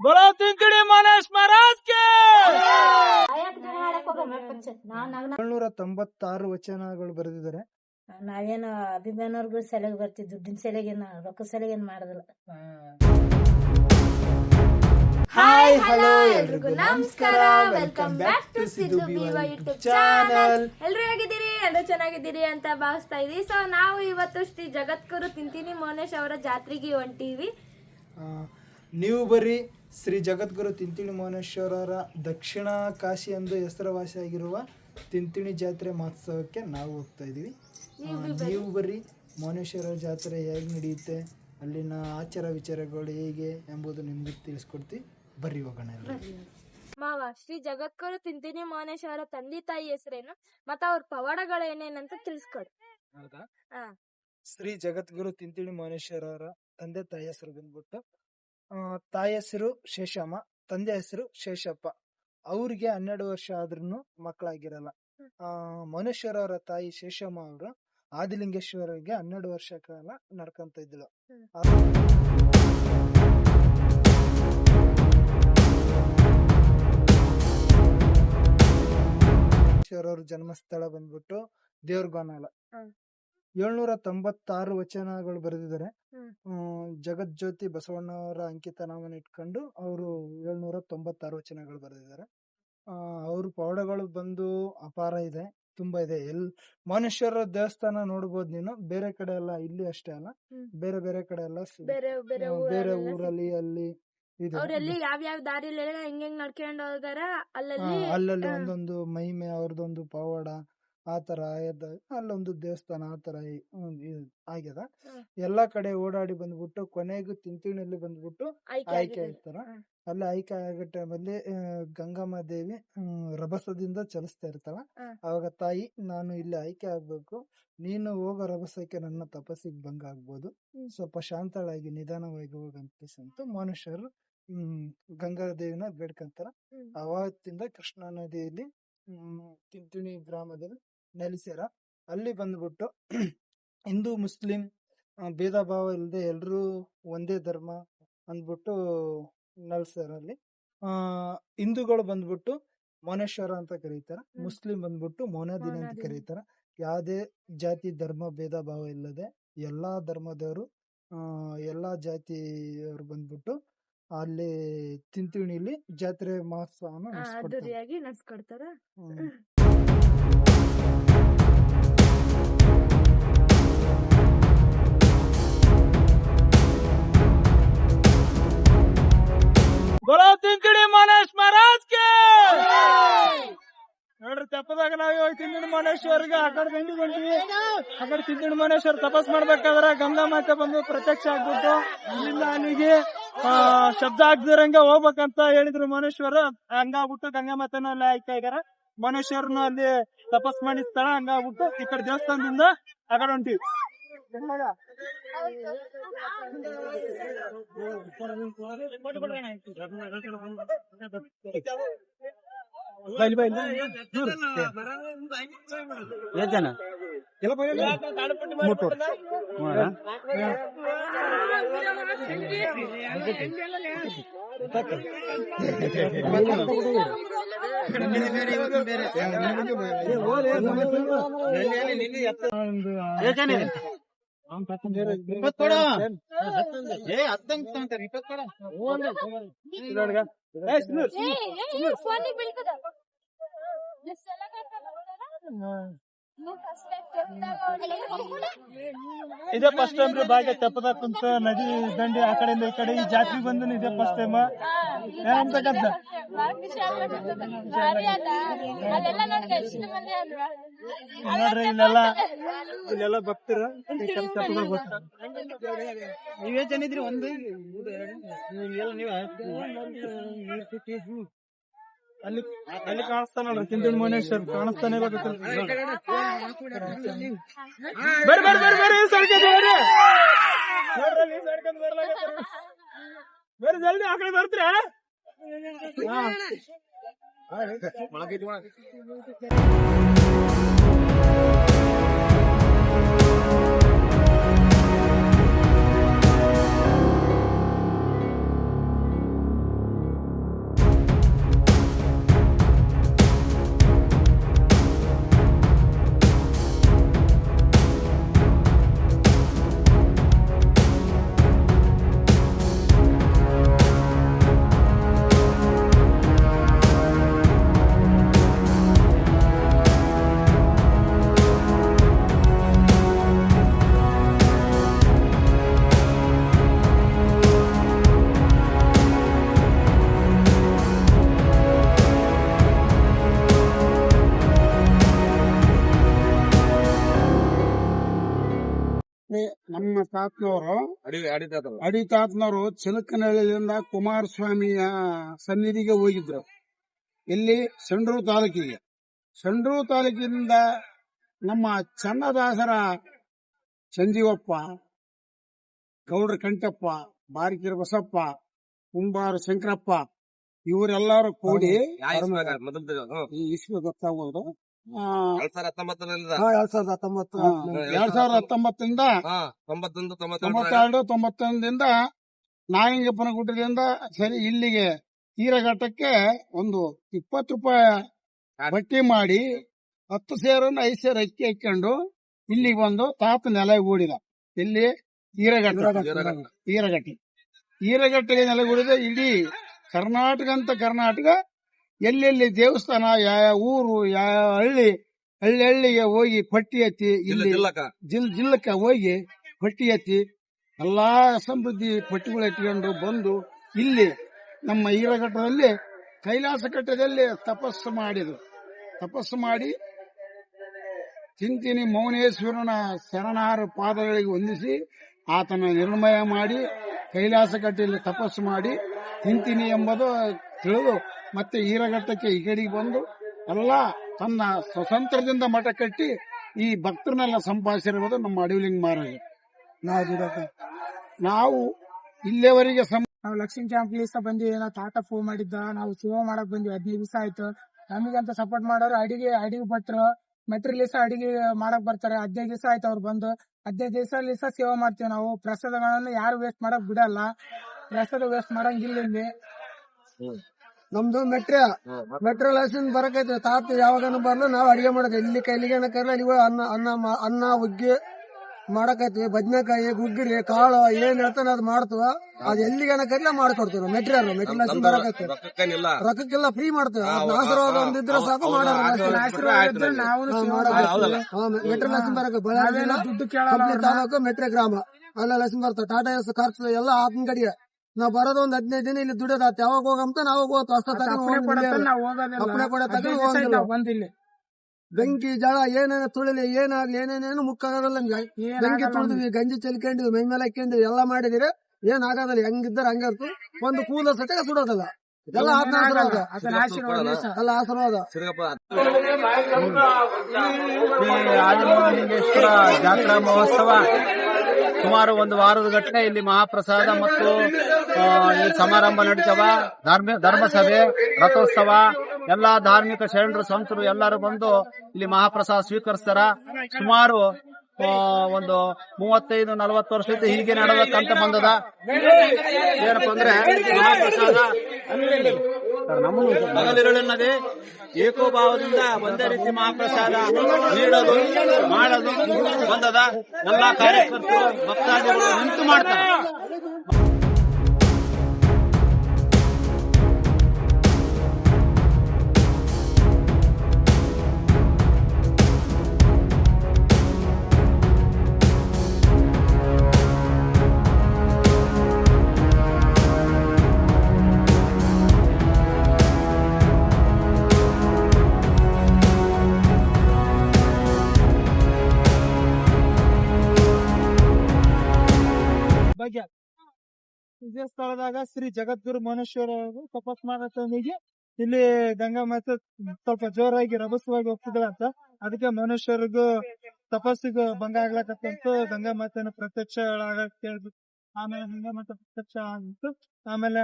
ಬರೋ ತಿಂಕಡಿ ಮನೇಶ್ ಮಹಾರಾಜ್ ಏಳ್ನೂರ ತೊಂಬತ್ತಾರು ವಚನಗಳು ಬರೆದಿದ್ದಾರೆ. ನಾವೇನು ಅಭಿಮಾನವ್ರಿಗೂ ಸೆಲೆಗೆ ಬರ್ತಿದ್ವಿ ದುಡ್ಡಿನ ಸೆಲೆಗೇನು ರೊಕ್ಕ ಸೆಲೆಗೇನು ಮಾಡಿದ್ರು ಹಾಯ್ ಹಲೋ ಎಲ್ರಿಗೂ ನಮಸ್ಕಾರ. ವೆಲ್ಕಮ್ ಬ್ಯಾಕ್ ಟು ಸಿದ್ದು ಬಿವ ಯೂಟ್ಯೂಬ್ ಚಾನಲ್ ಎಲ್ಲರೂ ಹೇಗಿದ್ದೀರಿ? ಎಲ್ಲರೂ ಚೆನ್ನಾಗಿದ್ದೀರಿ ಅಂತ ಭಾವಿಸ್ತಾ ಇದ್ದೀವಿ. ಸೊ ನಾವು ಇವತ್ತು ಶ್ರೀ ಜಗದ್ಗುರು ತಿಂತೀನಿ ಮೋನೇಶ್ ಅವರ ಜಾತ್ರೆಗೆ ಹೊಂಟೀವಿ. ನೀವು ಬರೀ ಶ್ರೀ ಜಗದ್ಗುರು ತಿಂತಿಣಿ ಮೋನೇಶ್ವರರ ದಕ್ಷಿಣ ಕಾಶಿ ಎಂದು ಹೆಸರುವಾಸಿಯಾಗಿರುವ ತಿಂತಿಣಿ ಜಾತ್ರೆ ಮಹೋತ್ಸವಕ್ಕೆ ನಾವು ಹೋಗ್ತಾ ಇದ್ದೀವಿ. ನೀವು ಬರೀ ಮೋನೇಶ್ವರ ಜಾತ್ರೆ ಹೇಗೆ ನಡೆಯುತ್ತೆ ಅಲ್ಲಿನ ಆಚಾರ ವಿಚಾರಗಳು ಹೇಗೆ ಎಂಬುದು ನಿಮಗೆ ತಿಳಿಸ್ಕೊಡ್ತೀವಿ ಬರ್ರಿ ಹೋಗೋಣ ಎಲ್ಲ. ಮಾವ ಶ್ರೀ ಜಗದ್ಗುರು ತಿಂತಿಣಿ ಮೋನೇಶ್ ಅವರ ತಂದೆ ತಾಯಿ ಹೆಸರೇನು ಮತ್ತೆ ಅವ್ರ ಪವಾಡಗಳು ಏನೇನಂತ ತಿಳಿಸ್ಕೊಡಿ. ಹೌದಾ? ಶ್ರೀ ಜಗದ್ಗುರು ತಿಂತಿಣಿ ಮೋನೇಶ್ವರರ ತಂದೆ ತಾಯಿ ಹೆಸರು ಬಂದ್ಬಿಟ್ಟು ತಾಯಿ ಹೆಸರು ಶೇಷಮ್ಮ ತಂದೆ ಹೆಸರು ಶೇಷಪ್ಪ. ಅವ್ರಿಗೆ ಹನ್ನೆರಡು ವರ್ಷ ಆದ್ರೂ ಮಕ್ಕಳಾಗಿರಲ್ಲ. ಆ ಮನುಷ್ಯರ ಅವರ ತಾಯಿ ಶೇಷಮ್ಮ ಅವರು ಆದಿಲಿಂಗೇಶ್ವರಿಗೆ ಹನ್ನೆರಡು ವರ್ಷ ಕಾಲ ನಡ್ಕೊಂತ ಇದ್ಳು ಹ್ಮ್. ಅವ್ರ ಜನ್ಮಸ್ಥಳ ಬಂದ್ಬಿಟ್ಟು ದೇವ್ರಗೋನಾಲ. ಏಳ್ನೂರ ತೊಂಬತ್ತಾರು ವಚನಗಳು ಬರೆದಿದ್ದಾರೆ. ಜಗಜ್ಯೋತಿ ಬಸವಣ್ಣವರ ಅಂಕಿತ ನಾಮನ ಇಟ್ಕೊಂಡು ಅವರು ಏಳ್ನೂರ ತೊಂಬತ್ತಾರು ವಚನಗಳು ಬರೆದಿದ್ದಾರೆ. ಅವರು ಪೌಡಗಳು ಬಂದು ಅಪಾರ ಇದೆ ತುಂಬಾ ಇದೆ. ಎಲ್ ಮನುಷ್ಯರ ದೇವಸ್ಥಾನ ನೋಡ್ಬೋದು ನೀನು ಬೇರೆ ಕಡೆ ಎಲ್ಲ ಇಲ್ಲಿ ಅಷ್ಟೇ ಅಲ್ಲ ಬೇರೆ ಬೇರೆ ಕಡೆ ಎಲ್ಲ ಬೇರೆ ಊರಲ್ಲಿ ಅಲ್ಲಿ ಅವ್ರೆಲ್ಲಿ ಯಾವ ಯಾವ ದಾರಿಲೆಲ್ಲ ಹೆಂಗ್ ಹೆಂಗ್ ನಡ್ಕೊಂಡ್ ಹೋಗಾರ ಅಲ್ಲಲ್ಲಿ ಅಲ್ಲಲ್ಲಿ ಒಂದೊಂದು ಮಹಿಮೆ ಅವ್ರದೊಂದು ಪವಾಡ ಆ ತರ ಅಲ್ಲೊಂದು ದೇವಸ್ಥಾನ ಆ ತರ ಆಗ್ಯದ. ಎಲ್ಲಾ ಕಡೆ ಓಡಾಡಿ ಬಂದ್ಬಿಟ್ಟು ಕೊನೆಗೂ ತಿಂತಿಣಿಯಲ್ಲಿ ಬಂದ್ಬಿಟ್ಟು ಆಯ್ಕೆ. ಆಗ್ತಾರ. ಅಲ್ಲಿ ಆಯ್ಕೆ ಆಗೋ ಟೈಮಲ್ಲಿ ಗಂಗಮ್ಮ ದೇವಿ ರಭಸದಿಂದ ಚಲಿಸ್ತಾ ಇರ್ತಾಳ. ಅವಾಗ ತಾಯಿ ನಾನು ಇಲ್ಲಿ ಆಯ್ಕೆ ಆಗ್ಬೇಕು ನೀನು ಹೋಗೋ ರಭಸಕ್ಕೆ ನನ್ನ ತಪಸ್ಸಿಗೆ ಭಂಗ ಆಗ್ಬೋದು ಸ್ವಲ್ಪ ಶಾಂತಳಾಗಿ ನಿಧಾನವಾಗಿ ಹೋಗಂತ ಅಂತ ಮನುಷ್ಯರು ಹ್ಮ್ ಗಂಗಾ ದೇವಿನ ಬೇಡ್ಕಂತಾರ ಅವತ್ತಿಂದ ಕೃಷ್ಣಾ ನದಿಯಲ್ಲಿ ಹ್ಮ್ ತಿಂತಿಣಿ ಗ್ರಾಮದಲ್ಲಿ ನೆಲೆಸ್ಯಾರ ಅಲ್ಲಿ ಬಂದ್ಬಿಟ್ಟು ಹಿಂದೂ ಮುಸ್ಲಿಂ ಭೇದ ಭಾವ ಇಲ್ಲದೆ ಎಲ್ಲರೂ ಒಂದೇ ಧರ್ಮ ಅಂದ್ಬಿಟ್ಟು ನೆಲೆಸ್ಯಾರ ಅಲ್ಲಿ. ಆ ಹಿಂದೂಗಳು ಬಂದ್ಬಿಟ್ಟು ಮೋನೇಶ್ವರ ಅಂತ ಕರೀತಾರ. ಮುಸ್ಲಿಂ ಬಂದ್ಬಿಟ್ಟು ಮೋನಾದಿನ ಅಂತ. ಕರೀತಾರ. ಯಾವುದೇ ಜಾತಿ ಧರ್ಮ ಭೇದ ಭಾವ ಇಲ್ಲದೆ ಎಲ್ಲಾ ಧರ್ಮದವರು ಆ ಎಲ್ಲಾ ಜಾತಿಯವರು ಬಂದ್ಬಿಟ್ಟು ಅಲ್ಲಿ ತಿಂತಿಣಿಲಿ ಜಾತ್ರೆ ಮಹೋತ್ಸವನ ನಡೆಸ್ಕೊಡ್ತಾರೆ. ಮನೇಶ್ವರ್ಗೆ ಆಕಡೆ ಕಡೆ ಆಕಡೆ ಬಂದ್ವಿ. ಆ ಕಡೆ ಮನೇಶ್ವರ್ ತಪಸ್ ಮಾಡ್ಬೇಕಾದ್ರೆ ಗಂಗಾ ಮಾತೆ ಬಂದು ಪ್ರತ್ಯಕ್ಷ ಆಗ್ಬಿಟ್ಟು ಇಲ್ಲಿಂದ ಅಲ್ಲಿಗೆ ಶಬ್ದ ಆಗ್ದಿರಂಗೆ ಹೋಗ್ಬೇಕಂತ ಹೇಳಿದ್ರು ಮನೇಶ್ವರ ಹಂಗಾಗ್ಬಿಟ್ಟು ಗಂಗಾ ಮಾತೆನ ಅಲ್ಲಿ ಆಯ್ತಾ ಮನೇಶ್ವರನು ಅಲ್ಲಿ ತಪಸ್ ಮಾಡಿದ ಸ್ಥಳ ಹಂಗಾಗ್ಬಿಟ್ಟು ಈ ಕಡೆ ದೇವಸ್ಥಾನದಿಂದ ಆಕಡೆ ಕಡೆ ಹೊಂಟಿವಿ. ಬೈಲ್ ಬೈಲ್ ಎಷ್ಟು ಜನ? ಮೂಟೂರು. ಮೂರಾ? ಎಷ್ಟು ಜನ ಇದೆ? ಇಪ್ಪತ್ತು ಕೊಡು. ಏ, ಹತ್ತೊಂದು ತಗೊಂತಾರೆ, ಇಪ್ಪತ್ತು ಕೊಡು. ఫోన్ బిల్కు ಇದೇ ಫಸ್ಟ್ ಟೈಮ್ ರೀ ಬಾಗೆ ತೆಪ್ಪದ ಕುಂತ ನದಿ ದಂಡಿ ಆ ಕಡೆಯಿಂದ ಈ ಕಡೆ ಈ ಜಾತ್ರೆ ಬಂದು ಇದೇ ಫಸ್ಟ್ ಟೈಮ್ ಏನಂತಕ್ಕಂತ ನೋಡ್ರಿ ಇಲ್ಲೆಲ್ಲ ಇಲ್ಲೆಲ್ಲ ಭಕ್ತರ. ನೀವೇ ಜನ ಇದ್ರಿ ಒಂದು ನೀವೇ ಅಲ್ಲಿ ಅಲ್ಲಿ ಕಾಣಿಸ್ತಾನ ನೋಡ್ರಿ ತಿಂದಿನ ಮನೇಶ್ವರ್ ಕಾಣಿಸ್ತಾನೆ ಇವಾಗ ಬರ್ರಿ ಬರ್ರಿ ಬರ್ರಿ ಬರ್ರಿ ಈ ಸೈಡ್ಗೆ ಬರ್ರಿ ನೋಡ್ರಿ ಅಲ್ಲಿ ಈ ಸೈಡ್ಗೆ ಬರ್ಲಾಗತ್ತಾರ. ಬರ್ರಿ ಜಲ್ದಿ ಆ ಕಡೆ ಬರ್ತೀರಾ ತಾತನವರು ಅಡಿ ತಾತ್ನವರು ಚಿಲಕನಹಳ್ಳಿಯಿಂದ ಕುಮಾರಸ್ವಾಮಿಯ ಸನ್ನಿಧಿಗೆ ಹೋಗಿದ್ರು. ಇಲ್ಲಿ ಸಂಡ್ರು ತಾಲೂಕಿಗೆ. ಸಂಡ್ರು ತಾಲೂಕಿನಿಂದ ನಮ್ಮ ಚನ್ನದಾಸರ ಸಂಜೀವಪ್ಪ ಗೌಡ್ರ ಕಂಠಪ್ಪ ಬಾರಿಕಿರ ಬಸಪ್ಪ ಕುಂಬಾರ ಶಂಕರಪ್ಪ ಇವರೆಲ್ಲರೂ ಕೂಡಿ ಮೊದಲು ಈ ಇಸ್ವಿ ಗೊತ್ತಾಗೋದು ಎರಡ್ ಸಾವಿರ ಹತ್ತೊಂಬತ್ತರಿಂದ ಹಾ, ಎರಡ್ ಸಾವಿರದ ಹತ್ತೊಂಬತ್ತು. ಎರಡ್ ಸಾವಿರದ ಹತ್ತೊಂಬತ್ತರಿಂದ ಹಾ ತೊಂಬತ್ತೊಂದು ತೊಂಬತ್ತೆರಡು ತೊಂಬತ್ತೊಂದರಿಂದ ನಾಯಂಗಪ್ಪನ ಗುಡ್ಡದಿಂದ ಸರಿ ಇಲ್ಲಿಗೆ ತೀರಘಟ್ಟಕ್ಕೆ ಒಂದು ಇಪ್ಪತ್ತು ರೂಪಾಯಿ ಬಟ್ಟಿ ಮಾಡಿ ಹತ್ತು ಸೇರನ್ನು ಐದು ಸೇರು ಅಕ್ಕಿ ಹಾಕೊಂಡು ಇಲ್ಲಿಗೆ ಬಂದು ತಾತ ನೆಲೆ ಹೂಡಿದ ಇಲ್ಲಿ ಈರಘಟ್ಟ ಈರಗಟ್ಟಿ ಈರಗಟ್ಟಿಗೆ ನೆಲೆಗೂಡಿದ ಇಡೀ ಕರ್ನಾಟಕ ಅಂತ ಕರ್ನಾಟಕ ಎಲ್ಲೆಲ್ಲಿ ದೇವಸ್ಥಾನ ಯಾವ ಊರು ಯಾವ ಹಳ್ಳಿ ಹಳ್ಳಿ ಹಳ್ಳಿಗೆ ಹೋಗಿ ಪಟ್ಟಿ ಎತ್ತಿ ಇಲ್ಲಿ ಜಿಲ್ಲಕ ಜಿಲ್ ಜಿಲ್ಲಕ್ಕೆ ಹೋಗಿ ಪಟ್ಟಿ ಎತ್ತಿ ಎಲ್ಲಾ ಸಮೃದ್ಧಿ ಪಟ್ಟಿಗಳು ಎತ್ಕೊಂಡು ಬಂದು ಇಲ್ಲಿ ನಮ್ಮ ಈರಘಟ್ಟದಲ್ಲಿ ಕೈಲಾಸ ಕಟ್ಟದಲ್ಲಿ ತಪಸ್ಸು ಮಾಡಿದ್ರು. ತಪಸ್ಸು ಮಾಡಿ ಚಿಂತಿನಿ ಮೌನೇಶ್ವರನ ಶರಣಾರ ಪಾದಗಳಿಗೆ ಹೊಂದಿಸಿ ಆತನ ನಿರ್ಮಯ ಮಾಡಿ ಕೈಲಾಸ ಕಟ್ಟೆಯಲ್ಲಿ ತಪಸ್ಸು ಮಾಡಿ ಚಿಂತಿನಿ ಎಂಬುದು ತಿಳಿದು ಮತ್ತೆ ಈರಘಟ್ಟಕ್ಕೆ ಈ ಕಡೆಗೆ ಬಂದು ಎಲ್ಲ ತನ್ನ ಸ್ವತಂತ್ರದಿಂದ ಮಠ ಕಟ್ಟಿ ಈ ಭಕ್ತರನ್ನೆಲ್ಲ ಸಂಪಾದಿಸಿರುವುದು ನಮ್ಮ ಅಡವಿಲಿಂಗ ಮಹಾರಾಜ ನಾವು ಸಂ ನಾವು ಲಕ್ಷ್ಮೀ ಕ್ಯಾಂಪ್ ಬಂದಿವಿ ನಾವು ತಾತ ಫೋನ್ ಮಾಡಿದ್ದ ನಾವು ಸೇವೆ ಮಾಡಕ್ ಬಂದ್ವಿ ಹದಿನೈದು ದಿವಸ ಆಯ್ತು. ನಮಗಂತ ಸಪೋರ್ಟ್ ಮಾಡೋರು ಅಡಿಗೆ ಅಡಿಗೆ ಭಟ್ರು ಮೆಟ್ರಿಲಿಸ ಅಡಿಗೆ ಮಾಡಕ್ ಬರ್ತಾರೆ. ಹದಿನೈದು ದಿವಸ ಆಯ್ತು ಅವ್ರು ಬಂದು. ಹದಿನೈದು ದಿವಸ ಲಿಸ ಸೇವೆ ಮಾಡ್ತೀವಿ ನಾವು. ಪ್ರಸಾದಗಳನ್ನು ಯಾರು ವೇಸ್ಟ್ ಮಾಡಕ್ ಬಿಡಲ್ಲ. ಪ್ರಸಾದ ವೇಸ್ಟ್ ಮಾಡಂಗಿಲ್ಲ ಇಲ್ಲಿ. ನಮ್ದು ಮೆಟ್ರ ಮೆಟ್ರೋ ಲೈಸೆನ್ಸ್ ಬರಕೈತೆ ತಾತ ಯಾವಾಗ ಬರ್ಲ ನಾವ್ ಅಡಿಗೆ ಮಾಡೋದು ಇಲ್ಲಿ ಕೈಲಿಗೆ ಕರ್ಲ ಅನ್ನ ಅನ್ನ ಅನ್ನ ಉಗ್ಗಿ ಮಾಡಕೈತಿ ಬದ್ನೆಕಾಯಿ ಗುಗ್ಗಿರಿ ಕಾಳು ಏನ್ ಹೇಳ್ತಾನೆ ಅದ್ ಮಾಡ್ತವ. ಅದ್ ಎಲ್ಲಿಗೆ ಕರ್ಲ ಮಾಡ್ಕೊಡ್ತೀವಿ ಮೆಟ್ರಿಯಲ್ ಮೆಟ್ರೋ ಲೈಸೆನ್ಸ್ ಬರಕೈತಿ ರೊಕ್ಕಕ್ಕೆಲ್ಲ ಫ್ರೀ ಮಾಡ್ತೀವಿ. ಆಶೀರ್ವಾದ ಒಂದಿದ್ರೆ ಸಾಕು ಮಾಡೋಣ? ಮೆಟ್ರೋ ಲೈಸೆನ್ಸ್ ಬರಕ ಬಳ್ಳಾರಿ ತಾಲೂಕು ಮೆಟ್ರೋ ಗ್ರಾಮ. ಅಲ್ಲ ಲೈಸೆನ್ಸ್ ಬರ್ತಾವ ಟಾಟಾ ಎಸ್ ಖರ್ಚು ಎಲ್ಲ ಆತನ ಕಡೆಗೆ. ನಾವ್ ಬರೋದು ಒಂದ್ ಹದಿನೈದು ದಿನ ಇಲ್ಲಿ ದುಡಿಯೋದಾತ. ಯಾವಾಗ ಹೋಗಂತ ನಾವು ಹೋಗೋದು ಅಷ್ಟ ಅಪ್ಪಣೆ ತಗೊಂಡು ಬಂದಿಲ್ಲಿ ಬೆಂಕಿ ಜಳ ಏನೇನ ತುಳಿಲಿ ಏನಾಗ್ಲಿ ಏನೇನೇನು ಮುಕ್ಕಾಗಲ್ಲ ನಮ್ಗೆ ಬೆಂಕಿ ತುಳಿದ್ವಿ ಗಂಜಿ ಚೆಲ್ಕೊಂಡಿವಿ ಮೈ ಮೇಲೆ ಹಾಕೊಂಡಿವಿ ಎಲ್ಲ ಮಾಡಿದಿರಿ ಏನ್ ಆಗೋದಿಲ್ಲ ಹೆಂಗಿದ್ದಾರೆ ಹಂಗ ಇರ್ತು ಒಂದು ಕೂಲ ಸಟಗ ಸುಡೋದಲ್ಲ. ಇದೆಲ್ಲ ಆತನ ಆಶೀರ್ವಾದ. ಆದಿಲಿಂಗೇಶ್ವರ ಜಾತ್ರಾ ಮಹೋತ್ಸವ. ಸುಮಾರು ಒಂದು ವಾರದ ಘಟನೆ ಇಲ್ಲಿ ಮಹಾಪ್ರಸಾದ ಮತ್ತು ಈ ಸಮಾರಂಭ ನಡೀತವ. ಧರ್ಮ, ಧರ್ಮಸಭೆ, ರಥೋತ್ಸವ, ಎಲ್ಲಾ ಧಾರ್ಮಿಕ ಶರಣರು ಸಂತರು ಎಲ್ಲರೂ ಬಂದು ಇಲ್ಲಿ ಮಹಾಪ್ರಸಾದ ಸ್ವೀಕರಿಸ್ತಾರ. ಸುಮಾರು ಒಂದು ಮೂವತ್ತೈದು, ನಲವತ್ತು ವರ್ಷದಿಂದ ಹೀಗೆ ನಡೆದಕ್ಕಂತ ಬಂದದ. ಏನಪ್ಪ ಅಂದ್ರೆ ಮಹಾಪ್ರಸಾದ ಏಕೋ ಏಕೋಭಾವದಿಂದ ಒಂದೇ ರೀತಿ ಮಹಾಪ್ರಸಾದ ನೀಡೋದು, ಮಾಡೋದು ಬಂದದ. ಎಲ್ಲಾ ಕಾರ್ಯಕರ್ತರು, ಭಕ್ತಾದಿಗಳು ನಿಂತು ಮಾಡ್ತಾರೆ. ಇದೇ ಸ್ಥಳದಾಗ ಶ್ರೀ ಜಗದ್ಗುರು ಮಹೇಶ್ವರ ಅವರು ತಪಸ್ ಟೈಮಿಗೆ ಇಲ್ಲಿ ಗಂಗಾ ಮಾತೆ ಸ್ವಲ್ಪ ಜೋರಾಗಿ ರಭಸವಾಗಿ ಹೋಗ್ತಿದ್ರ ಅಂತ. ಅದಕ್ಕೆ ಮನುಷ್ಯರಿಗೂ ತಪಸ್ಸಿಗೂ ಭಂಗ ಆಗ್ಲಕತ್ತಂತ ಗಂಗಾ ಮಾತೆನ ಪ್ರತ್ಯಕ್ಷ ಕೇಳಿದ್ರು ಆಮೇಲೆ ಗಂಗಾ ಮಾತ ಪ್ರತ್ಯಕ್ಷ ಆಗಿತ್ತು ಆಮೇಲೆ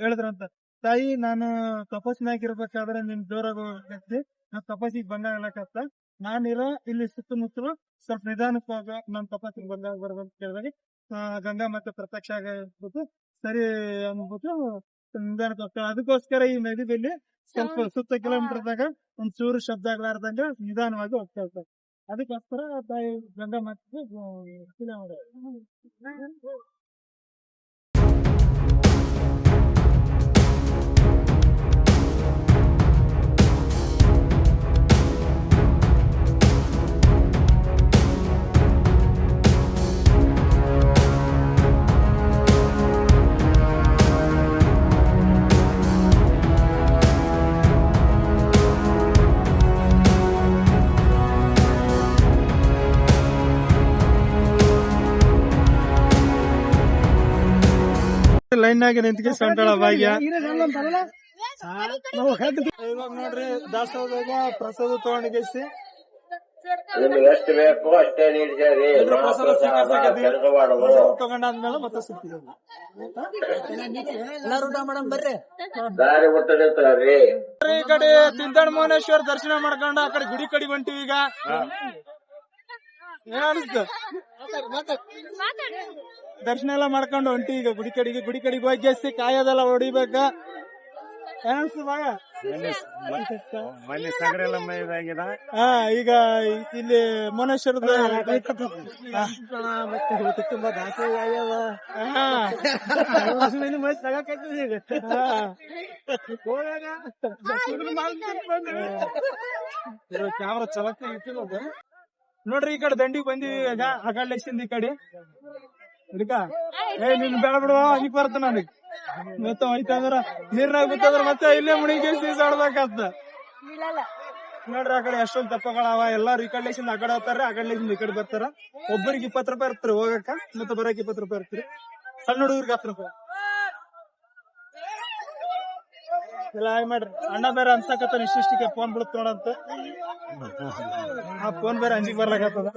ಹೇಳಿದ್ರಂತ, ತಾಯಿ, ನಾನು ತಪಸ್ಸಿನಾಗಿರ್ಬೇಕಾದ್ರೆ ನಿನ್ ಜೋರಾಗಿ ಹೋಗತ್ತಿ ನಾ ತಪಸ್ಸಿಗೆ ಭಂಗ ಆಗ್ಲಕತ್ತ. ನಾನಿರೋ ಇಲ್ಲಿ ಸುತ್ತಮುತ್ತಲು ಸ್ವಲ್ಪ ನಿಧಾನಕ್ಕೆ ಹೋಗ ನನ್ ತಪಸ್ಸಿಗೆ ಭಂಗ ಅಂತ ಕೇಳಿದಾಗ ಗಂಗಾ ಮತ್ತೆ ಪ್ರತ್ಯಕ್ಷ ಆಗಿಬಿಟ್ಟು ಸರಿ ಅನ್ಬಿಟ್ಟು ಅದಕ್ಕೋಸ್ಕರ ಈ ನದಿದಲ್ಲಿ ಸ್ವಲ್ಪ ಸುತ್ತ ಕಿಲೋಮೀಟರ್ದಾಗ ಒಂದ್ ಚೂರು ಶಬ್ದ ಆಗ್ಲಾರ್ದಂಗ ನಿಧಾನವಾಗಿ ಹೋಗ್ತಾ ಇರ್ತಾರೆ ಅದಕ್ಕೋಸ್ಕರ ತಾಯಿ ಗಂಗಾ ಮಾತಿಗೆ ಶಿಲೆ ನಿಂತ್ಕೊಂಡಳ ಭಾಗ್ಯ. ಇವಾಗ ನೋಡ್ರಿ ದಾಸೋದಾಗ ಪ್ರಸಾದ ತಗೊಂಡಿಸಿ ಎಷ್ಟು ಬೇಕು ಅಷ್ಟೇ ತಗೊಂಡಾದ್ಮೇಲೆ ಮತ್ತೆ ದಾರಿ ಈ ಕಡೆ ತಿಂತಾಣ ಮೌನೇಶ್ವರ ದರ್ಶನ ಮಾಡ್ಕೊಂಡು ಆ ಕಡೆ ಗುಡಿ ಕಡಿ ಹೊಂಟಿವಿ ಈಗ. ಏನ್ ಅನಿಸ್ತು ದರ್ಶನ ಎಲ್ಲ ಮಾಡ್ಕೊಂಡು ಹೊಂಟಿ ಈಗ ಗುಡಿ ಕಡೆಗೆ ಗುಡಿ ಕಡೆಗೆ ಹೋಗಿ ಜಾಸ್ತಿ ಕಾಯೋದೆಲ್ಲ ಹೊಡಿಬೇಕ? ಹಾ ಈಗ ಇಲ್ಲಿ ಮೌನೇಶ್ವರದ ತುಂಬಾ ದಾಸೆ ಕ್ಯಾಮ್ರಾ ಚಲಕ್ಕೆ ಇಟ್ಟಿಲ್ಲ ನೋಡ್ರಿ ಈ ಕಡೆ ದಂಡಿಗೆ ಬಂದಿವಿ ಈಗ. ಆ ಕಡೆ ಲಕ್ಷಿಂದ ಈ ಕಡೆ. ಹಿಡ್ಕ ಏ ನಿನ್ ಬೇಡ ಬಿಡುವ ಈಗ ಬರ್ತ ನನಗ್. ಮತ್ತೆ ಹೋಯ್ತಾ ಅಂದ್ರ ನೀರ್ನಾಗ ಬಿತ್ತಂದ್ರ ಮತ್ತೆ ಇಲ್ಲೇ ಮುಣಿಗೆ ಸೀಸಾಡ್ಬೇಕಂತ ನೋಡ್ರಿ ಆ ಕಡೆ ಎಷ್ಟೊಂದ್ ತಪ್ಪಗಳವ ಎಲ್ಲಾರು ಈ ಕಡೆ ಲಕ್ಷಿಂದ ಆ ಕಡೆ ಹೋಗ್ತಾರ ಆ ಕಡೆ ಲಕ್ಷಿಂದ ಈ ಕಡೆ ಬರ್ತಾರ. ಒಬ್ಬರಿಗೆ ಇಪ್ಪತ್ ರೂಪಾಯಿ ಇರ್ತಾರೆ ಹೋಗಕ್ಕ ಮತ್ತೆ ಬರಕ್ ಇಪ್ಪತ್ ರೂಪಾಯಿ ಇರ್ತೀರಿ. ಸಣ್ಣ ಹುಡುಗರಿಗೆ ಹತ್ತು ರೂಪಾಯಿ. ಇಲ್ಲ ಮಾಡ್ರಿ. ಅಣ್ಣ ಬೇರೆ ಅನ್ಸಕತ್ತ ಇಷ್ಟಿಷ್ಟಕ್ಕೆ ಫೋನ್ ಬಿಡುತ್ತ ನೋಡಂತ. ಆ ಫೋನ್ ಬೇರೆ ಅಂಜಿಗೆ ಬರ್ಲಾಕತ್ತದ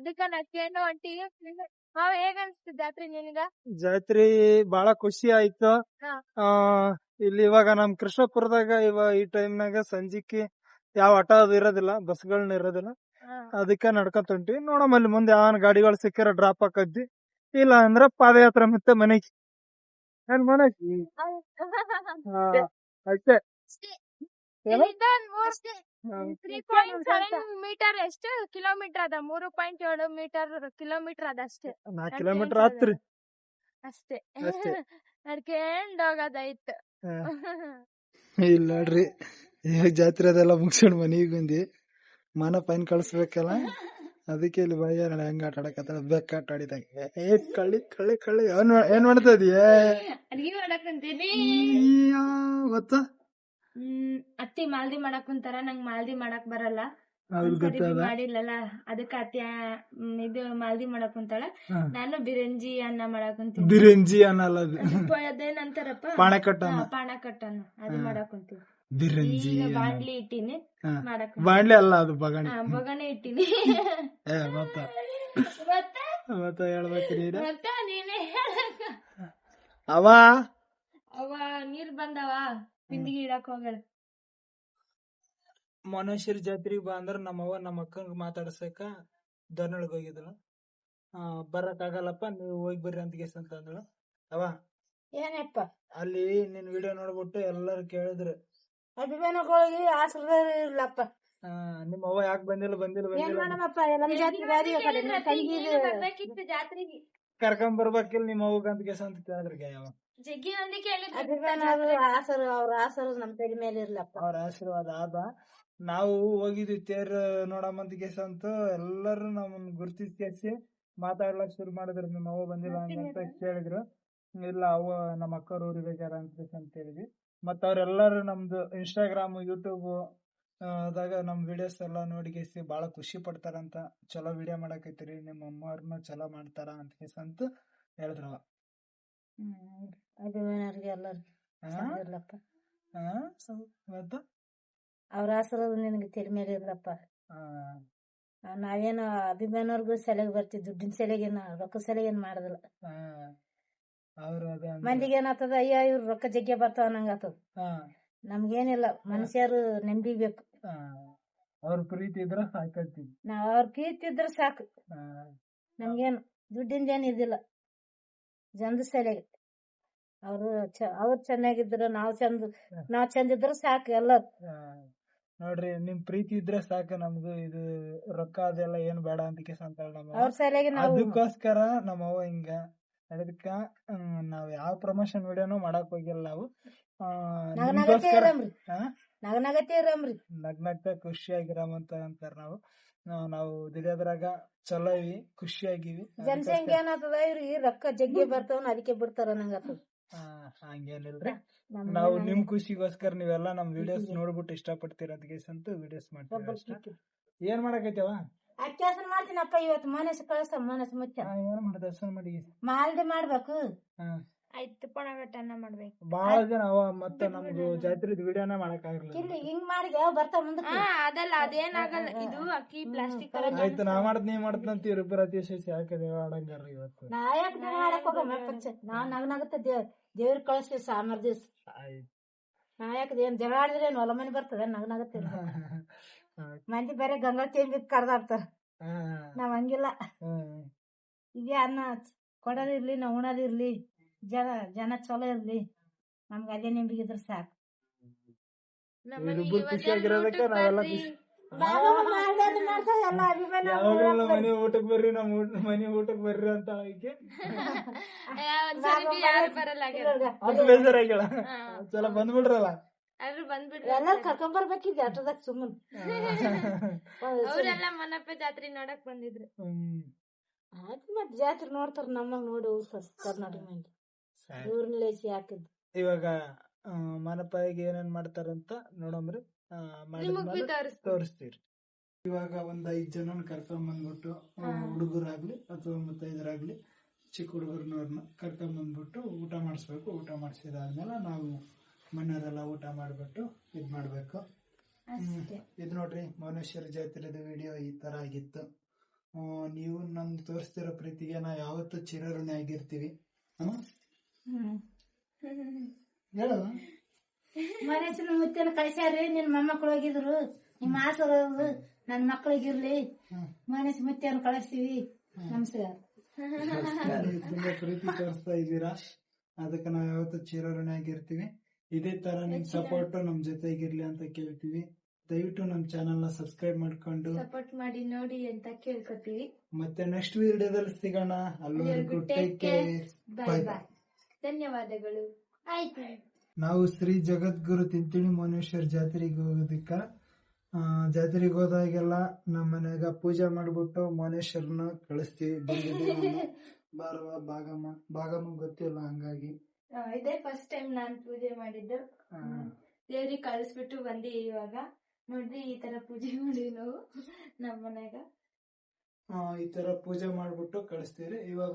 ಅದಕ್ಕ ನಡ್ಕೊಂಡು ಹೊಂಟಿವಿ ಮಾವ ಹೇಗ ಅನ್ಸ್ತು ಜಾತ್ರೆ ನಿನಗ? ಜಾತ್ರಿ ಬಹಳ ಖುಷಿ ಆಯ್ತು. ಆ ಇಲ್ಲಿ ಇವಾಗ ನಮ್ ಕೃಷ್ಣಪುರದಾಗ ಇವಾಗ ಈ ಟೈಮ್ನಾಗ ಸಂಜಿಕ್ಕಿ ಯಾವ ಆಟೋ ಅದು ಇರೋದಿಲ್ಲ ಬಸ್ಗಳನ್ನ ಇರೋದಿಲ್ಲ. ಅದಕ್ಕೆ ನಡ್ಕೊಂತ ಹೊಂಟಿ. ನೋಡಮ್ ಅಲ್ಲಿ ಮುಂದೆ ಯಾವ ಗಾಡಿಗಳು ಸಿಕ್ಕಿರ ಡ್ರಾಪ್ ಹಾಕದ್ವಿ. ಇಲ್ಲ ಅಂದ್ರ ಪಾದಯಾತ್ರೆ ಮತ್ತೆ ಮನೆಗೆ. ನನ್ ಮನೆಗೆ? ಅಷ್ಟೇ. ತ್ರೀ ಪಾಯಿಂಟ್ ಸೆವೆನ್ ಮೀಟರ್ ಎಷ್ಟು? ಕಿಲೋಮೀಟರ್ ಅದ? ಮೂರು ಪಾಯಿಂಟ್ ಏಳು ಮೀಟರ್ ಕಿಲೋಮೀಟರ್ ಅದ ಅಷ್ಟೇ. ನಾಲ್ಕು ಕಿಲೋಮೀಟರ್ ಹತ್ರಿ ಅಷ್ಟೇ. ನಡ್ಕೊಂಡ್ ಹೋಗೋದಾಯ್ತು. ಇಲ್ಲ ನೋಡ್ರಿ ಈಗ ಜಾತ್ರೆ ಅದೆಲ್ಲ ಮುಗಿಸ್ಕೊಂಡು ಮನೆಗೆ ಬಂದು. ಮನ ಪೈನ್ ಕಳಿಸ್ಬೇಕಲ್ಲ? ಅದಕ್ಕೆ ಇಲ್ಲಿ ಬಯ್ಯ ಹೆಂಗ್ ಆಟ ಆಡಕತ್ತಾಳ ಬೆಕ್ಕ ಆಟ ಆಡಿದಂಗೆ. ಏ ಕಳ್ಳಿ ಕಳ್ಳಿ ಕಳ್ಳಿ. ಏನ್ ಮಾಡ್ತಾ ಇದೀಯ? ಗೊತ್ತ? ಹ್ಮ್ ಅತ್ತಿ ಮಾಲ್ದಿ ಮಾಡಕ್ ಕುಂತಾರ ನಂಗ್ ಮಾಲ್ದಿ ಮಾಡಕ್ ಬರಲ್ಲ. ಒಂದ್ಸರಿ ಮಾಡಿಲ್ಲಲ್ಲ ಅದಕ್ಕ ಅತ್ತಿ ಇದು ಮಾಲ್ದಿ ಮಾಡಕ್ ಕುಂತಾಳ. ನಾನು ಬಿರಂಜಿ ಅನ್ನ ಮಾಡಕ್ ಕುಂತೀನಿ. ಬಿರಂಜಿ ಅನ್ನ ಅಲ್ಲ ಅದೇನಂತಾರಪ್ಪ? ಪಾಣಕಟ್ಟ ಪಾಣಕಟ್ಟನ್ನ. ಅದು. ಮಾಡಕ್ ಕುಂತೀವಿ. ಬಿರಂಜಿ ಬಾಂಡ್ಲಿ ಇಟ್ಟಿನಿ. ಮಾಡಕ್ ಬಾಣ್ಲಿ ಅಲ್ಲ ಅದು ಬಗಣೆ. ಬಗಣೆ ಇಟ್ಟಿನಿ. ಮತ್ತ? ಮತ್ತೆ? ಮತ್ತ ಹೇಳ್ಬೇಕು ನೀನು? ಮತ್ತೆ ನೀನೇ ಅವ? ಅವ ನೀರ್ ಬಂದವ. ಬಿಂದಿಗೆ ಇಡಕ್ ಹೋಗ್ಯಾಳ. ಮನುಷ್ಯರ ಜಾತ್ರೆಗೆ ಬಾ ಅಂದ್ರ ನಮ್ಮವ್ವ ನಮ್ಮ ಅಕ್ಕಂಗ್ ಮಾತಾಡ್ಸಕ ದನೊಳಗ್ ಹೋಗಿದ್ಳು ಆ ಬರಕ್ ಆಗಲ್ಲಪ್ಪ ನೀವು ಹೋಗಿ ಬರ್ರಿ ಅಂತ ಗೆಸ್ ಅಂತ ಅಂದಳು. ಅವ ಏನಪ್ಪ? ಅಲ್ಲಿ ನಿನ್ ವಿಡಿಯೋ ನೋಡ್ಬಿಟ್ಟು ಎಲ್ಲರೂ ಕೇಳಿದ್ರು. ಅಭಿಮಾನಿಗಳಿಗೆ ಆಸರ ಇಲ್ಲಪ್ಪ ಆ ನಿಮ್ಮ ಅವ್ವ ಯಾಕೆ ಬಂದಿಲ್ಲ ಬಂದಿಲ್ಲ ಏನ್ ಬಂದಿಲ್ಲ ಮಾಡಮಪ್ಪ ನಮ್ ಜಾತಿ ಗಾಡಿ ಆ ಕಡೆ ನಮ್ ತಂಗಿದು ಬರ್ಬೇಕಿತ್ತು ಜಾತ್ರೆಗೆ? ಕರ್ಕೊಂಡ್ ಬರ್ಬೇಕಿಲ್ಲ ನಿಮ್ಮ ಅವ್ಗ ಅಂತ ಗೆಸ್ ಅಂತ ಕೇಳಿದ್ರಿ ಯಾವ ಜಗ್ಗಿ ಮಂದಿ ಅಭಿಮಾನ ಆಸರು ಅವ್ರ ಆಸರು ನಮ್ ತಲೆ ಮೇಲೆ ಇರ್ಲಪ್ಪ. ಅವ್ರ ಆಶೀರ್ವಾದ ಆದ ನಾವು ಹೋಗಿದ್ವಿ ತೇರ್ ನೋಡಮ್ಮಂತ ಕೇಸ ಅಂತ ಎಲ್ಲರೂ ನಮ್ಮನ್ ಗುರ್ತಿಸಿ ಮಾತಾಡ್ಲಕ್ ಶುರು ಮಾಡಿದ್ರು. ನಿಮ್ಮ ಅವ್ವ ಬಂದಿಲ್ಲ ಅಂತ ಕೇಳಿದ್ರು. ಇಲ್ಲ ಅವ್ವ ನಮ್ಮ ಅಕ್ಕವ್ರ ಊರಿಗೆ ಬೇಕಾರ ಅಂತ ಅಂತ ಹೇಳಿದ್ವಿ. ಮತ್ತ ಅವ್ರೆಲ್ಲರೂ ನಮ್ದು ಇನ್ಸ್ಟಾಗ್ರಾಮ್ ಯೂಟ್ಯೂಬ್ ಅದಾಗ ನಮ್ ವಿಡಿಯೋಸ್ ಎಲ್ಲ ನೋಡಿ ಕೇಸಿ ಬಹಳ ಖುಷಿ ಪಡ್ತಾರಂತ. ಚಲೋ ವಿಡಿಯೋ ಮಾಡಕೈತಿರಿ ನಿಮ್ಮ ಅಮ್ಮವ್ರನ್ನ ಚಲೋ ಮಾಡ್ತಾರ ಅಂತ ಕೇಸ್ ಅಂತ ಹೇಳಿದ್ರವ ಅಭಿಮಾನರಿಗೆ ಎಲ್ಲರು ಇರ್ಲಪ್ಪ ಅವ್ರ ಆಸರದು ನಿನಗೆ ತಲೆ ಮೇಲೆ ಇರ್ಲಪ್ಪ ನಾವೇನು ಅಭಿಮಾನವ್ರಿಗೂ ಸೆಲೆಗೆ ಬರ್ತೀವಿ ದುಡ್ಡಿನ ಸೆಲೆಗೇನು ರೊಕ್ಕ ಸೆಲೆಗೇನು ಮಾಡುದಿಲ್ಲ. ಮಂದಿಗೆ ಏನಾಗ್ತದ ಅಯ್ಯ ಇವ್ರು ರೊಕ್ಕ ಜಗ್ಗೆ ಬರ್ತಾವ ನಂಗ ಆತದ ಹಾ. ನಮ್ಗೇನಿಲ್ಲ ಮನುಷ್ಯರು ನೆಮ್ಮದಿ ಬೇಕು. ಆ, ಅವ್ರ ಪ್ರೀತಿ ಇದ್ರ ಸಾಕು ನಾವ್ ಅವ್ರ ಕೀರ್ತಿದ್ರ ಸಾಕು. ಆ, ನಮ್ಗೇನು ದುಡ್ಡಿಂದ ಏನ್ ಇದಿಲ್ಲ. ಜನದ ಸರಿಯಾಗಿ ಅವ್ರು ಚ ಅವ್ರು ಚೆನ್ನಾಗಿದ್ರು ನಾವ್ ಚಂದ ನಾವ್ ಚಂದ ಇದ್ರ ಸಾಕು ಎಲ್ಲ ನೋಡ್ರಿ ನಿಮ್ ಪ್ರೀತಿ ಇದ್ರೆ ಸಾಕು ನಮ್ದು. ಇದು ರೊಕ್ಕ ಅದೆಲ್ಲ ಏನ್ ಬೇಡ ಅಂತ ಅಂತ ಅವ್ರ ಸರಿಯಾಗಿ ನಾವು ಅದಕ್ಕೋಸ್ಕರ ನಮ್ಮ ಅವ್ವ ಹಿಂಗ ಅದಕ್ಕ ನಾವ್ ಯಾವ ಪ್ರಮೋಷನ್ ವಿಡಿಯೋನು ಮಾಡಕ್ ಹೋಗಿಲ್ಲ ನಾವು. ಆ, ನಗ ನಗತ್ತೆ ನಿಮ್ಗೋಸ್ಕರ ಇರಮ್ರಿ. ಆ, ನಗ ನಗತ್ತೆ ಇರಮ್ರಿ. ನಗ್ನಗ್ತಾ ಖುಷಿಯಾಗಿರಮಂತ ಅಂತಾರ ನಾವು. ನಾವ್- ನಾವು ದುಡಿಯೋದ್ರಾಗ ಚಲೋ ಇವಿ ಖುಷಿಯಾಗಿವಿ. ಜನಸಂಖ್ಯೆ ಏನಾಗ್ತದ? ಇವ್ರಿಗೆ ರೊಕ್ಕ ಜಗ್ಗಿ ಬರ್ತಾವ ಅದಕ್ಕೆ ಬಿಡ್ತಾರ ನಂಗ ಆತದ. ಆ, ಹಂಗೇನಿಲ್ರಿ. ನಾವು ನಿಮ್ ಖುಷಿಗೋಸ್ಕರ ನೀವೆಲ್ಲ ನಮ್ ವಿಡಿಯೋಸ್ ನೋಡ್ಬಿಟ್ಟು ಇಷ್ಟ ಪಡ್ತೀರ ಕೇಸ್ ಅಂತ ವಿಡಿಯೋಸ್ ಮಾಡ್ತೀವಿ. ಏನ್ ಮಾಡಕೈತವ? ಅತ್ಯಾಸ ಮಾಡ್ತೀನಪ್ಪ ಇವತ್ತು ಮನಸ್ಸು ಕಳಿಸ್ತ ಮನಸ್ಸು ಮುಚ್ಚ. ಏನ್ ಮಾಡ್ದ? ಮಾಡಿ. ಮಾಲ್ದಿ ಮಾಡ್ಬೇಕು. ಹಾ. ಆಯ್ತು ಪಣಗಟ್ಟನ್ನ ಮಾಡ್ಬೇಕು. ಬಾಳ ಜನ ಅವ ಮತ್ತ ನಮ್ದು ಜಾತ್ರೆದ್ ವಿಡಿಯೋನ ಮಾಡಕ್ ಆಗಿರ್ಲಿಲ್ಲ. ಇಲ್ಲಿ ಹಿಂಗ್ ಮಾಡಿ ಬರ್ತ ಮುಂದಕ್ಕೆ ಹಾ ಅದಲ್ಲ ಅದೇನಾಗಲ್ಲ. ಇದು ಅಕ್ಕಿ ಪ್ಲಾಸ್ಟಿಕ್ ಆಯ್ತು ನಾ ಮಾಡ್ತ ನೀ ಮಾಡ್ತಂತ ಇವ್ರಿಬ್ಬರ ಯಾಕೆ ಹಾಕದೇವ ಆಡಂಗಾರ ಇವತ್ತು? ನಾ ಯಾಕೆ ಮಾಡಕ್ ಹೋಗಮ್ಮ ಪಚ್ಚ. ನಾವ್ ನಗ ನಗತ್ತ ದೇವ್ ದೇವ್ರ ಕಳಿಸ್ಲಿ ಸಾಮರ್ ದಿವ್ಸ. ಆಯ್ತು. ನಾ ಯಾಕೆ ಏನ್ ಜಗಳ ಆಡಿದ್ರೆ ಏನ್ ಹೊಲ ಮನೆ ಬರ್ತದೆ? ನಗ ನಗತ್ತೆ ಮಂದಿ ಬೇರೆ ಗಂಗಾ ಚೇಂಜ್ ಕರ್ದಾಡ್ತಾರ. ಹಾ. ನಾವ್ ಹಂಗಿಲ್ಲ. ಹ್ಮ್. ಈಗ ಅನ್ನ ಕೊಡೋದಿರ್ಲಿ ನಾವ್ ಉಣೋದಿರ್ಲಿ ಜನ ಜನ ಚಲೋ ಇರ್ಲಿ. ನಮ್ಗೆ ಅದೇ ನಿಂಬಿಗಿದ್ರ ಸಾಕು. ಇವ್ರಿಬ್ರು ಖುಷಿಯಾಗಿರೋದಕ್ಕೆ ನಾವೆಲ್ಲ ಖುಷಿ ಎಲ್ಲ ಅಭಿಮಾನ ಯಾವಾಗಲೂ ಮನೆ ಊಟಕ್ ಬರ್ರಿ ನಮ್ ಊಟ ಮನೆ ಊಟಕ್ ಬರ್ರಿ ಅಂತ ಆಗ್ಯಾರ. ಅದು ಬೇಜಾರಾಗ್ಯಾಳ. ಚಲ ಬಂದ್ಬಿಡ್ರಲ್ಲ? ಆದ್ರೂ ಬಂದ್ಬಿಡ್ರಿ ಎಲ್ಲ ಕರ್ಕೊಂಡ್ ಬರ್ಬೇಕಿದ್ದೆ ಆಟೋದಾಗ ಸುಮ್ಮನೆ. ಅವರೆಲ್ಲ ಮನಪ್ಪ ಜಾತ್ರೆ ನೋಡಕ್ ಬಂದಿದ್ರು. ಆಯ್ತು ಮತ್ ಜಾತ್ರೆ ನೋಡ್ತಾರ ನಮ್ಮಗ್ ನೋಡಿ ಕರ್ನಾಟಕ ಮಂದಿ ಹಾಕಿದ್ ಇವಾಗ ಮನಪಾಯಿಗೆ ಮಾನಪ್ಪಾಯಿಗೆ ಏನೇನ್ ಮಾಡ್ತಾರಂತ ನೋಡಮ್ರಿ ಆ, ನಿಮಗ್ ತೋರಿಸ್ತೀನಿ ತೋರಿಸ್ತೀರಿ. ಇವಾಗ ಒಂದ್ ಐದ್ ಜನ ಕರ್ಕೊಂಡ್ ಬಂದ್ಬಿಟ್ಟು ಹುಡುಗರಾಗ್ಲಿ ಅಥವಾ ಮುತ್ತೈದರಾಗ್ಲಿ ಚಿಕ್ಕ ಹುಡುಗರ್ನವ್ರನ್ನ ಕರ್ಕೊಂಡ್ ಬಂದ್ಬಿಟ್ಟು ಊಟ ಮಾಡಿಸ್ಬೇಕು. ಊಟ ಮಾಡಿಸಿದಾದ್ಮೇಲೆ ನಾವು ಮನೆಯವರೆಲ್ಲ ಊಟ ಮಾಡ್ಬಿಟ್ಟು ಇದ್ ಮಾಡ್ಬೇಕು. ಇದು ಇದ್ ನೋಡ್ರಿ ಮನುಷ್ಯರ ಜಾತ್ರೆದ ವಿಡಿಯೋ ಈ ತರ ಆಗಿತ್ತು. ನೀವು ನಮ್ಗೆ ತೋರಿಸ್ತಿರೋ ಪ್ರೀತಿಗೆ ನಾವು ಯಾವತ್ತೂ ಚಿರಋಣಿ ಆಗಿರ್ತೀವಿ ಹ್ಮ್? ಹೇಳು. ಮನೇಶನ ಮುತ್ತೇನ ಕಳ್ಸ್ಯಾರಿ ನಿನ್ ಮೊಮ್ಮಕ್ಳು ಹೋಗಿದ್ರು. ನಿಮ್ಮ ಆಸರು ನನ್ ಮಕ್ಳಿಗಿರ್ಲಿ ಮನೇಸ್ ಮುತ್ತೇನ ಕಳಿಸ್ತೀವಿ. ನಮಸ್ಕಾರ. ತುಂಬಾ ಪ್ರೀತಿ ತೋರಿಸ್ತಾ ಇದ್ದೀರಾ. ಅದಕ್ಕೆ ನಾವ್ ಯಾವತ್ತೂ ಚಿರಋಣಿ ಆಗಿರ್ತೀವಿ ಇದೇ ತರ ನಿಮ್ ಸಪೋರ್ಟ್ ನಮ್ ಜೊತೆಗಿರ್ಲಿ ಅಂತ ಕೇಳ್ತೀವಿ. ದಯವಿಟ್ಟು ನಮ್ ಚಾನೆಲ್ನ ಸಬ್ಸ್ಕ್ರೈಬ್ ಮಾಡ್ಕೊಂಡು ಸಪೋರ್ಟ್ ಮಾಡಿ ನೋಡಿ ಅಂತ ಕೇಳ್ಕೊತೀವಿ. ಮತ್ತೆ ನೆಕ್ಸ್ಟ್ ವಿಡಿಯೋದಲ್ಲಿ ಸಿಗೋಣ. ಅಲ್ಲಿವರೆಗೂ ಟೇಕ್ ಕೇರ್ ಬಾಯ್ ಬಾಯ್ ಧನ್ಯವಾದಗಳು. ಆಯ್ತು. ನಾವು ಶ್ರೀ ಜಗದ್ಗುರು ತಿಂತಿಣಿ ಮೋನೇಶ್ವರ ಜಾತ್ರೆಗೆ ಹೋಗೋದಕ್ಕ ಜಾತ್ರೆಗೆ ಹೋದಾಗೆಲ್ಲ ನಮ್ಮ ಮನೆಯಾಗ ಪೂಜೆ ಮಾಡ್ಬಿಟ್ಟು ಮೋನೇಶ್ವರನ ಕಳಿಸ್ತೀವಿ. ಬಾರವ ಭಾಗಮ್ಮ ಭಾಗಮ್ಮ ಗೊತ್ತಿಲ್ಲ ಹಂಗಾಗಿ. ಇದೇ ಫಸ್ಟ್ ಟೈಮ್ ನಾನ್ ಪೂಜೆ ಮಾಡಿದ್ದು. ದೇವ್ರಿಗೆ ಕಳಿಸ್ಬಿಟ್ಟು ಬಂದಿ ಇವಾಗ. ನೋಡ್ರಿ ಈ ತರ ಪೂಜೆ ಮಾಡಿ ನಾವು ನಮ್ಮ ಮನೆಯಾಗ. ಈ ತರ ಪೂಜೆ ಮಾಡ್ಬಿಟ್ಟು ಕಳಿಸ್ತೀವಿ ಇವಾಗ